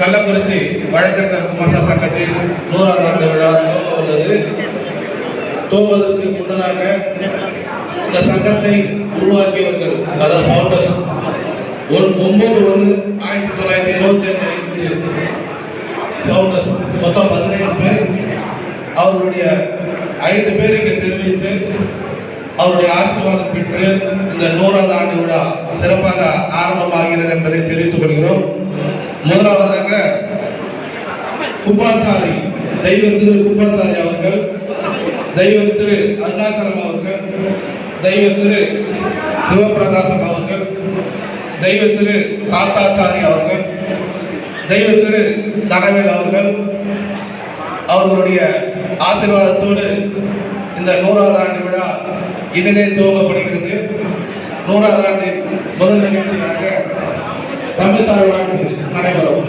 கள்ளக்குறிச்சி வழக்கறிஞர் குமாசா சங்கத்தின் நூறாவது ஆண்டு விழா உள்ளது. துவங்குவதற்கு முன்னதாக இந்த சங்கத்தை உருவாக்கியவர்கள் அதாவது ஃபவுண்டர்ஸ் ஒரு ஒன்பது ஒன்று ஆயிரத்தி தொள்ளாயிரத்தி இருபத்தி ஐந்து ஃபவுண்டர்ஸ் மொத்தம் பதினைந்து பேர். அவர்களுடைய ஐந்து பேருக்கு தெரிவித்து அவருடைய ஆசீர்வாதம் பெற்று இந்த நூறாவது ஆண்டு விழா சிறப்பாக ஆரம்பமாகிறது என்பதை தெரிவித்துக் கொள்கிறோம். முதலாவதாக குப்பாச்சாரி தெய்வ திரு குப்பாச்சாரி அவர்கள் தெய்வ திரு அருணாச்சலம் அவர்கள் தெய்வ திரு சிவபிரகாசம் அவர்கள் தெய்வ திரு தாத்தாச்சாரி அவர்கள் தெய்வ திரு தனவேல் அவர்கள் அவர்களுடைய ஆசீர்வாதத்தோடு இந்த நூறாவது ஆண்டு இனிதே துவங்கப்படுகிறது. நூறாவது ஆண்டின் முதல் நிகழ்ச்சியாக தமிழ் தாழ்வாண்டு நடைபெறும்.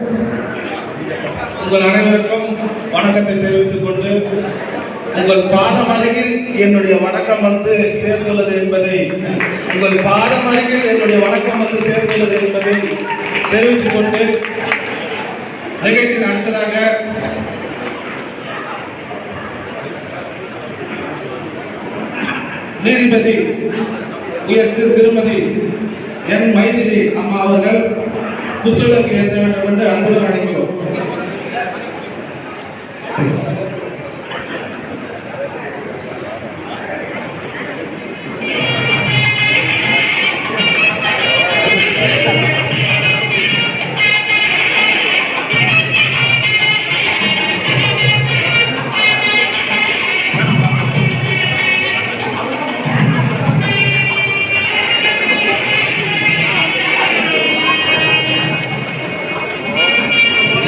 உங்கள் அனைவருக்கும் வணக்கத்தை தெரிவித்துக் கொண்டு உங்கள் பாதம் அருகில் என்னுடைய வணக்கம் வந்து சேர்ந்துள்ளது என்பதை உங்கள் பாதம் அருகில் என்னுடைய வணக்கம் வந்து சேர்ந்துள்ளது என்பதை தெரிவித்துக் கொண்டு நிகழ்ச்சியின் அடுத்ததாக நீதிபதி உயர் திரு திருமதி என் மைதிரி அம்மா அவர்கள் புத்துழலுக்கு ஏற்ற வேண்டும் என்று அன்புடன் அனுப்பி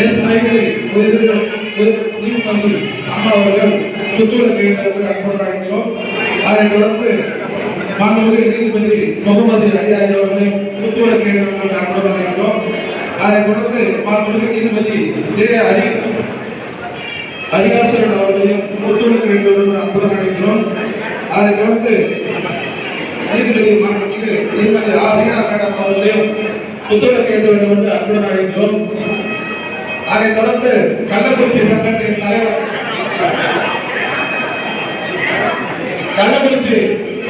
எஸ் மைதிரி உயர் உயர் அம்மா அவர்கள் புத்துழலுக்கு ஏற்ற என்று அதைத் தொடர்ந்து மாண்புமிகு நீதிபதி முகமது அலியாஜி அவர்களை புத்துழலுக்கு ஏற்ற என்று அதைத் தொடர்ந்து மாண்புமிகு நீதிபதி ஜே ஹரி ஹரிகாசரன் அவர்களையும் புத்துழலுக்கு வேண்டும் என்று அதைத் தொடர்ந்து நீதிபதி மாண்புமிகு திருமதி ஆர் ரீனா மேடம் அவர்களையும் புத்துழலுக்கு ஏற்ற வேண்டும் என்று அன்புடன் அழைக்கிறோம். அதைத் தொடர்ந்து கள்ளக்குறிச்சி சங்கத்தின் தலைவர். கள்ளக்குறிச்சி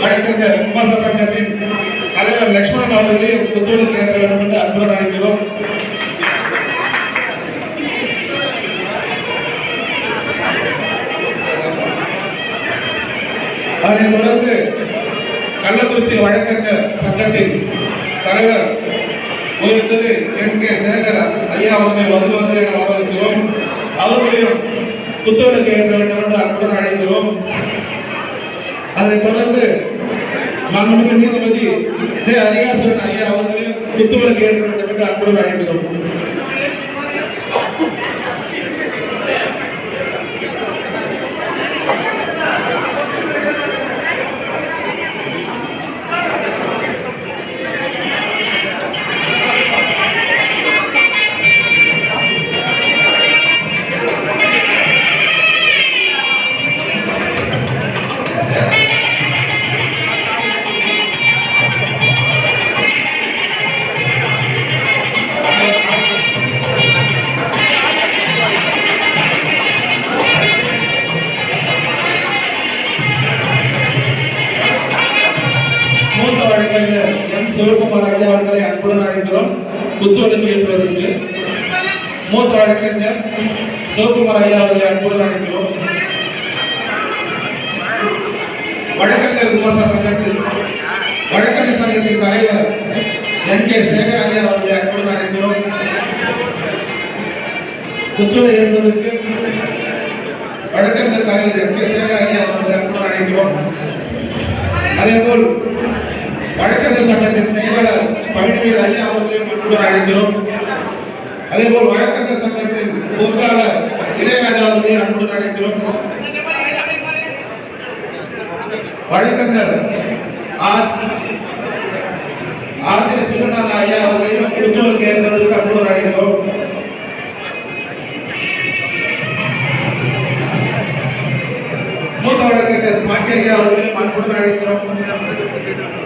வழக்கறிஞர் விமர்ச சங்கத்தின் தலைவர் லட்சுமணன் அவர்களையும் புத்துழலுக்கு ஏற்ற வேண்டும் என்று அன்புடன் அழைக்கிறோம். அதைத் தொடர்ந்து கள்ளக்குறிச்சி வழக்கறிஞர் சங்கத்தின் தலைவர் உயர் திரு என் கே சேகர் ஐயா அவர்களை வருவார்கள் என வரவேற்கிறோம். அவர்களையும் புத்தகத்துக்கு ஏற்ற வேண்டும் என்று அன்புடன் அழைக்கிறோம். அதைத் தொடர்ந்து மாண்புமிகு நீதிபதி ஜெய ஹரிகாசன் ஐயா அவர்களையும் குத்துவிளக்கு ஏற்க வேண்டும் என்று அன்புடன் அழைக்கிறோம். அவர்களை அன்புடன் அழைக்கிறோம். குத்துவலுக்கு ஏற்பதற்கு மூத்த வழக்கறிஞர் சிவகுமார் ஐயா அவர்களை அன்புடன் அழைக்கிறோம். வழக்கறிஞர் விமர்சன சங்கத்தில் வழக்கறிஞர் சங்கத்தின் தலைவர் என் கே சேகர் ஐயா அவர்களை அன்புடன் அழைக்கிறோம். குத்துவலை என்பதற்கு வழக்கறிஞர் தலைவர் என் கே சேகர் ஐயா அவர்களை அன்புடன் அழைக்கிறோம். அதேபோல் வழக்கறிஞர் சங்கத்தின் செயலாளர் பழனிவேல் ஐயா அவர்களையும் அன்புடன் அழைக்கிறோம். அதேபோல் வழக்கறிஞர் சங்கத்தின் பொருளாளர் இளையராஜா அவர்களையும் அன்புடன் அழைக்கிறோம். வழக்கறிஞர் ஆர் ஆர் கே சிவநாத ஐயா அவர்களையும் குத்துவலுக்கு கேட்பதற்கு அன்புடன் அழைக்கிறோம். மூத்த வழக்கறிஞர் பாட்டி ஐயா அவர்களையும் அன்புடன் அழைக்கிறோம்.